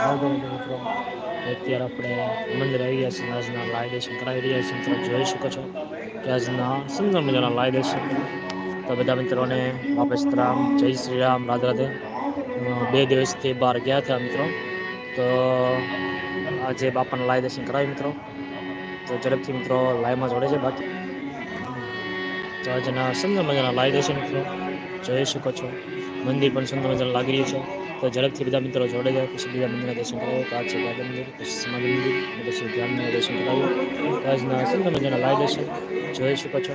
અત્યારે આપણે મંદિર આવી ગયા છીએ આજના લાઈ દર્શન કરાવી રહ્યા છીએ મિત્રો. જોઈ શકો છો કે આજના સુંદર મજાના લાઈ દર્શન તો બધા મિત્રોને વાપસ રામ, જય શ્રી રામ, રાધે રાધે. બે દિવસથી બહાર ગયા હતા મિત્રો. તો આજે બાપાના લાઈ દર્શન કરાવી મિત્રો. તો ઝડપથી મિત્રો લાઈવમાં જોડે છે બાકી. તો આજના સુંદર મજાના લાઈ દર્શન મિત્રો. જોઈ શકો છો. મંદિર પણ સુંદર મજાનું લાગી રહ્યું છે. તો ઝડપથી બધા મિત્રો જોડે જાય પછી બીજા મંદિરના દર્શન કરાવે આ છે ગાંધી મંદિર, પછી સમાધિ મંદિર, અને પછી ધ્યાનના દર્શન કરાવ્યું તો આજના સુંદર મજાના લાઈ દર્શન જોઈ શકો છો.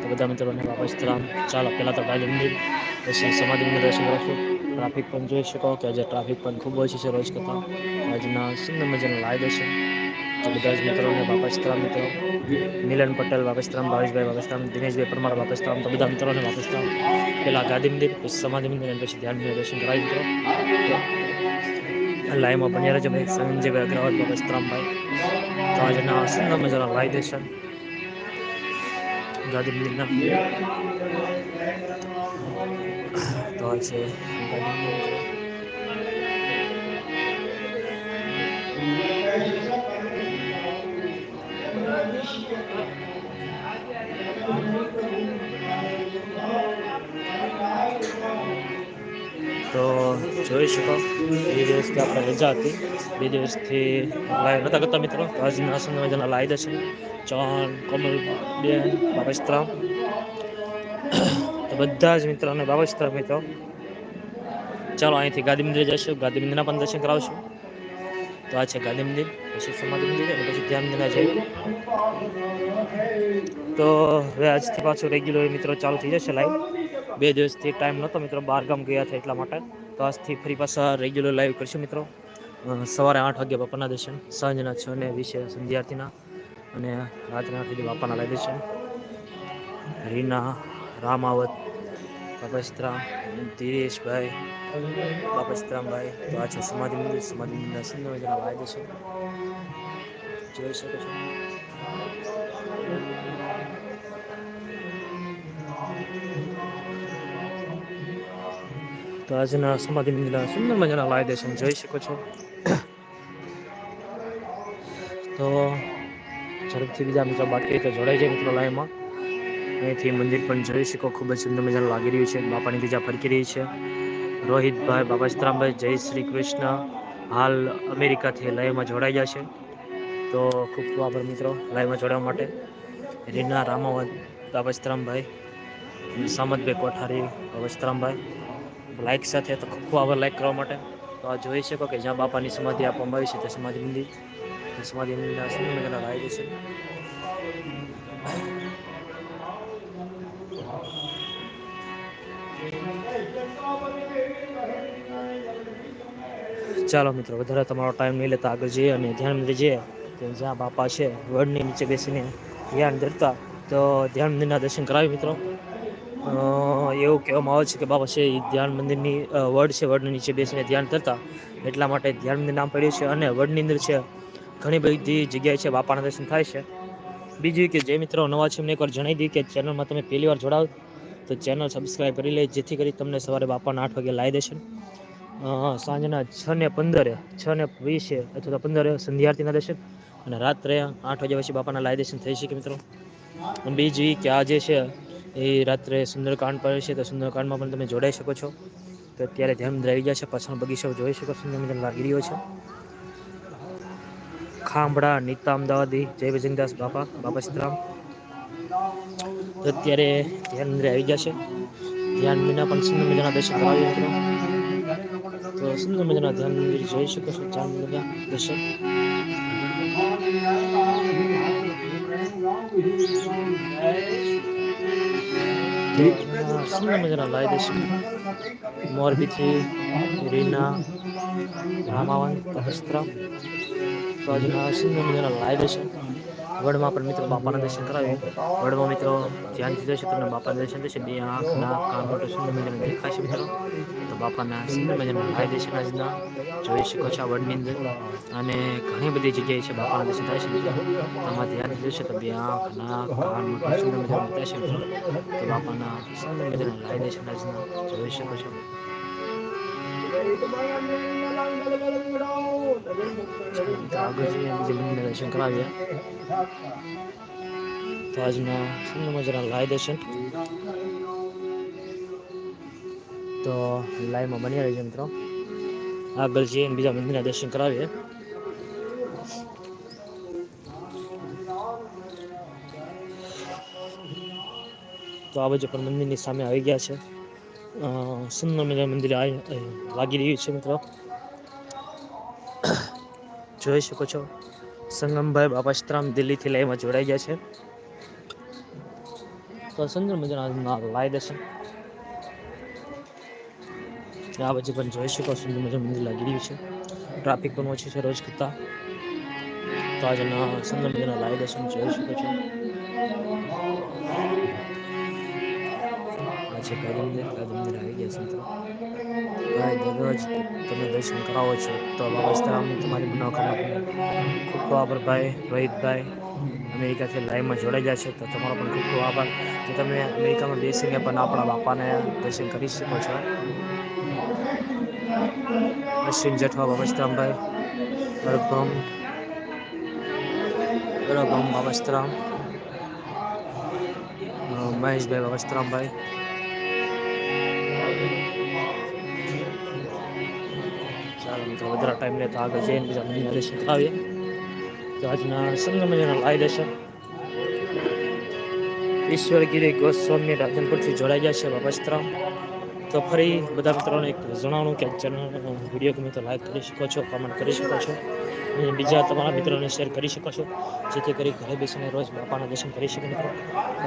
તો બધા મિત્રોને વાપસ રામ. ચાલો, પહેલાં તો ગાંધી મંદિર, પછી સમાધિ મંદિર દર્શન કરશું ટ્રાફિક પણ જોઈ શકો કે આજે ટ્રાફિક પણ ખૂબ ઓછી છે રોજ કરતાં. આજના સુંદર મજાના લાઈ દર્શન તો બધા જ મિત્રોને વાપસરામ મિત્રો મિલન પટેલ વાપસરામ ભાવેશભાઈ વાપસરામ દિનેશભાઈ પરમાર વાપસરામ તો બધા મિત્રોને વાપસરામ પહેલાં ગાંધી મંદિર, પછી સમાધિ મંદિર, અને પછી ધ્યાન મંદિર દર્શન કરાવી મિત્રો. લાઈવમાં બન્યા રહેજો ભાઈ સંજયભાઈ અગ્રવાલ વાપસરામભાઈ તો આજના સુંદર મજાના લાઈ દર્શન ગાંધી મંદિરના. તો છે. તો જોઈ શકો બે દિવસથી આપણે રજા હતી. બે દિવસથી લાઈવ નહોતા કરતા મિત્રો. તો આજના સમય મજાના લાઈ દર્શન ચૌહાણ કમલ બેન તો બધા જ મિત્રોને બાબસ્ત્રામ મિત્રો. ચાલો અહીંથી ગાંધી મંદિરે જઈશું. ગાંધી મંદિરના પણ દર્શન કરાવશું. તો આ છે ગાંધી મંદિર, પછી સમાધિ મંદિર અને પછી ધ્યાન મંદિરના જઈએ તો હવે આજથી પાછું રેગ્યુલર મિત્રો ચાલુ થઈ જશે લાઈવ બે દિવસથી ટાઈમ નહોતો મિત્રો બહાર ગામ ગયા હતા એટલા માટે. તો આજથી ફરી પાછા રેગ્યુલર લાઈવ કરશું મિત્રો. સવારે આઠ વાગ્યા બાપાના દર્શન, સાંજના છ ને વીસે સંધ્યાર્થીના. અને રાત્રે આઠ વાગે બાપાના લાઈ દર્શન. રીના, રામાવત બાપસ્ત્રામ ધીરેશભાઈ બાપસ્ત્રામભાઈ તો આ છે સમાધિ મંદિર. સમાધિ મંદિરના સુંદર મજાના વાયદો છે. જોઈ શકો છો. તો આજના સમાધિ મંદિરના સુંદર મજાના વાયદો છે જોઈ શકો છો. તો ઝડપથી બીજા મિત્રો બાકી તો જોડાઈ જાય મિત્રો લાઈવમાં. અહીંથી મંદિર પણ જોઈ શકો, ખૂબ જ સુંદર મજાનું લાગી રહ્યું છે. બાપાની બીજા ફરકી રહી છે. રોહિતભાઈ બાબા સીતરામભાઈ, જય શ્રી કૃષ્ણ. હાલ અમેરિકાથી લાઈવમાં જોડાઈ ગયા છે. તો ખૂબ ખૂબ આભાર મિત્રો, લાઈવમાં જોડાવા માટે. રીના રામાવત બાબા સીતરામભાઈ સામતભાઈ કોઠારી બાબા સીતરામભાઈ. લાઇક સાથે તો ખૂબ ખૂબ આભાર લાઇક કરવા માટે. તો આ જોઈ શકો કે જ્યાં બાપાની સમાધિ આપવામાં આવી છે તે સમાધિ મંદિર સમાધિ મંદિરના સુંદર મજાના લાવી છે ચાલો મિત્રો, વધારે તમારો ટાઈમ નહીં લેતા આગળ જઈએ અને ધ્યાન જઈએ કે જ્યાં બાપા છે, વડની નીચે બેસીને ધ્યાન ધરતા. તો ધ્યાન મંદિરના દર્શન કરાવી મિત્રો. એવું કહેવામાં આવે છે કે બાપા છે એ ધ્યાન મંદિરની વડ છે, વડની નીચે બેસીને ધ્યાન ધરતા. એટલા માટે ધ્યાન મંદિર નામ પડ્યું છે અને વડની અંદર છે, ઘણી બધી જગ્યાએ છે, બાપાના દર્શન થાય છે. બીજું કે જે મિત્રો, નવા છે એમને એકવાર જણાવી દઈએ કે ચેનલમાં તમે પહેલી વાર જોડાવ. તો ચેનલ સબસ્ક્રાઈબ કરી લે, જેથી કરી તમને સવારે બાપાના આઠ વાગે લાવી દેશે સાંજના છ ને પંદરે, છ ને વીસે અથવા તો પંદરે સંધ્યાર્થીના દર્શન અને રાત્રે આઠ વાગ્યા પછી બાપાના લાઈ દર્શન થઈ શકે મિત્રો. બીજી કે આ જે છે, એ રાત્રે સુંદરકાંડ પર છે, તો સુંદરકાંડમાં પણ તમે જોડાઈ શકો છો. તો અત્યારે ધ્યાન આવી ગયા છે, પાછળ બગીચો જોઈ શકો સુંદર મજાનો લાગી છે. ખાંભડા નીતા અમદાવાદી જય ભજનદાસ બાપા બાપા સીતરામ. તો અત્યારે ધ્યાન અંદર આવી ગયા છે. ધ્યાન મંદિરના પણ સુંદર મજાના દર્શન કરાવી મિત્રો. તો સુંદર મજાના ધ્યાન મંદિર જોઈ શકો છો. ધ્યાન મંદિરના દર્શન મજાના લાઈ દઈશું. મોરબીથી રીના રામાવન સહસ્ત્ર તો આજના સુંદર મજાના લાઈ દઈશું. વડમાં પણ મિત્રો બાપાના દર્શન કરાવ્યું. વડમાં મિત્રો ધ્યાનથી જશે તમને બાપાના દર્શન થશે. બે આંખ નાક કાન મોટો સુંદર મજાના દેખાશે મિત્રો. તો બાપાના સુંદર મજાના ભાઈ દર્શન આજના જોઈ શકો છો આ વડની અંદર. અને ઘણી બધી જગ્યાએ છે બાપાના દર્શન થાય છે તમારે ધ્યાનથી જશે તો બે આંખ નાક સુંદર મજાના બતાવશે મિત્રો. તો બાપાના સુંદર મજાના ભાઈ દર્શન આજના જોઈ શકો છો. દર્શન કરાવીએ. તો આજના સુંદર મજાના લાય દર્શન તો લાઈવમાં બની રહેજો મિત્રો. આગળ જઈએ અને બીજા મંદિરના દર્શન કરાવીએ. તો આ બાજુ પણ મંદિરની સામે આવી ગયા છે. સુંદર મજાનું મંદિર લાગી રહ્યું છે મિત્રો. જોઈ શકો છો. સંગમભાઈ બાપાશ્રામ દિલ્હીથી લાઈવમાં જોડાઈ ગયા છે. તો સુંદર મજાના લાઈ દેશે આ પછી પણ જોઈ શકો સુંદર મજા મંદિર લાગી રહ્યું છે. ટ્રાફિક પણ ઓછી છે રોજ કરતાં. તો આજના સુંદર મજાના લાઈ દેશે જોઈ શકો છો. આ છે કાદંબર આવી ગયા મિત્રો. ભાઈ દરરોજ તમે દર્શન કરાવો છો તો બાબા તમારી મનોકામના ખૂબ ખૂબ આભાર ભાઈ રોહિતભાઈ અમેરિકાથી લાઈવમાં જોડાઈ છે તો તમારો પણ ખૂબ ખૂબ આભાર કે તમે અમેરિકામાં બેસીને પણ આપણા બાપાને દર્શન કરી શકો છો અશ્વિન જેઠવા બાબસ્તરામભાઈ બળભમ બળભમ બાબસ્તરામ અ, મહેશભાઈ ચાલો મિત્રો, વધારે ટાઈમ લે તો આગળ જઈને બીજા મંદિરના દર્શન કરાવીએ. તો આજના સંગમ લાઈ દર્શન ઈશ્વરગીરી ગોસ્વામી રાધનપુરથી જોડાઈ ગયા છે બાબસ્તરામ તો ફરી બધા મિત્રોને એક જણાવું કે ચેનલ વીડિયો ગમે તો લાઈક કરી શકો છો કમેન્ટ કરી શકો છો. અને બીજા તમારા મિત્રોને શેર કરી શકો છો, જેથી કરી ઘરે બેસીને રોજ બાપાના દર્શન કરી શકે મિત્રો.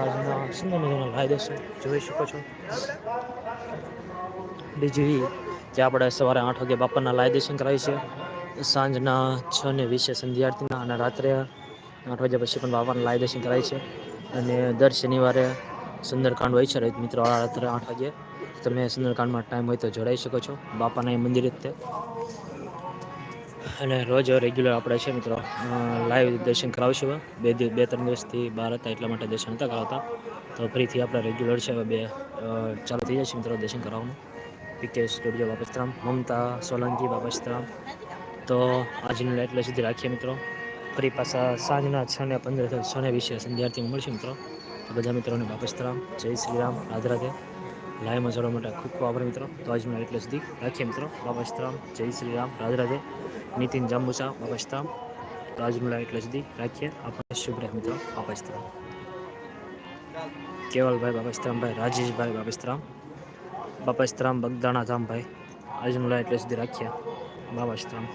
આજના સુંદર મજાના લાઈ દર્શન જોઈ શકો છો. બીજી જે આપણે સવારે આઠ વાગે બાપાના લાય દર્શન કરાવીએ છીએ સાંજના છ ને વીસે સંધ્યાર્થીના અને રાત્રે આઠ વાગ્યા પછી પણ બાપાના લાય દર્શન કરાય છે. અને દર શનિવારે સુંદરકાંડ હોય છે રહીત મિત્રો રાત્રે આઠ વાગે. તમે સુંદરકાંડમાં ટાઈમ હોય તો જોડાઈ શકો છો. બાપાના એ મંદિર રીતે અને રોજ રેગ્યુલર આપણે છે મિત્રો લાઈવ દર્શન કરાવશું બે દિવસ બે ત્રણ દિવસથી બહાર હતા એટલા માટે દર્શન હતા કરાવતા. તો ફરીથી આપણે રેગ્યુલર છે હવે બે ચાલુ થઈ જશે મિત્રો દર્શન કરાવવાનું. પીકે સ્ટુડિયો બાપસ્તરામ મમતા, સોલંકી બાપસ્તરામ તો આજનું એટલે સુધી રાખીએ મિત્રો. ફરી પાછા સાંજના છ ને પંદર છ ને વીસે સંધ્યાર્થી મળશે મિત્રો. તો બધા મિત્રોને બાપસ્તરામ જય શ્રી રામ, રાધે રાધે. લાઈવમાં જોડવા માટે ખૂબ ખૂબ આભાર મિત્રો. તો આજનું એટલે સુધી રાખીએ મિત્રો. બાપસ્તરામ જય શ્રી રામ, રાધે રાધે. નીતિન જાંબુચા બાપસ્તરામ તો આજનું એટલે સુધી રાખીએ. આપણે શુભ રહે મિત્રો બાપસ્તરામ કેવલભાઈ બાપસ્તરામભાઈ રાજેશભાઈ બાપસ્તરામ બાપાશ્રામ બગદાણા ધામભાઈ આજનું લાઈટ એટલે સુધી રાખ્યા બાબાશ્રામ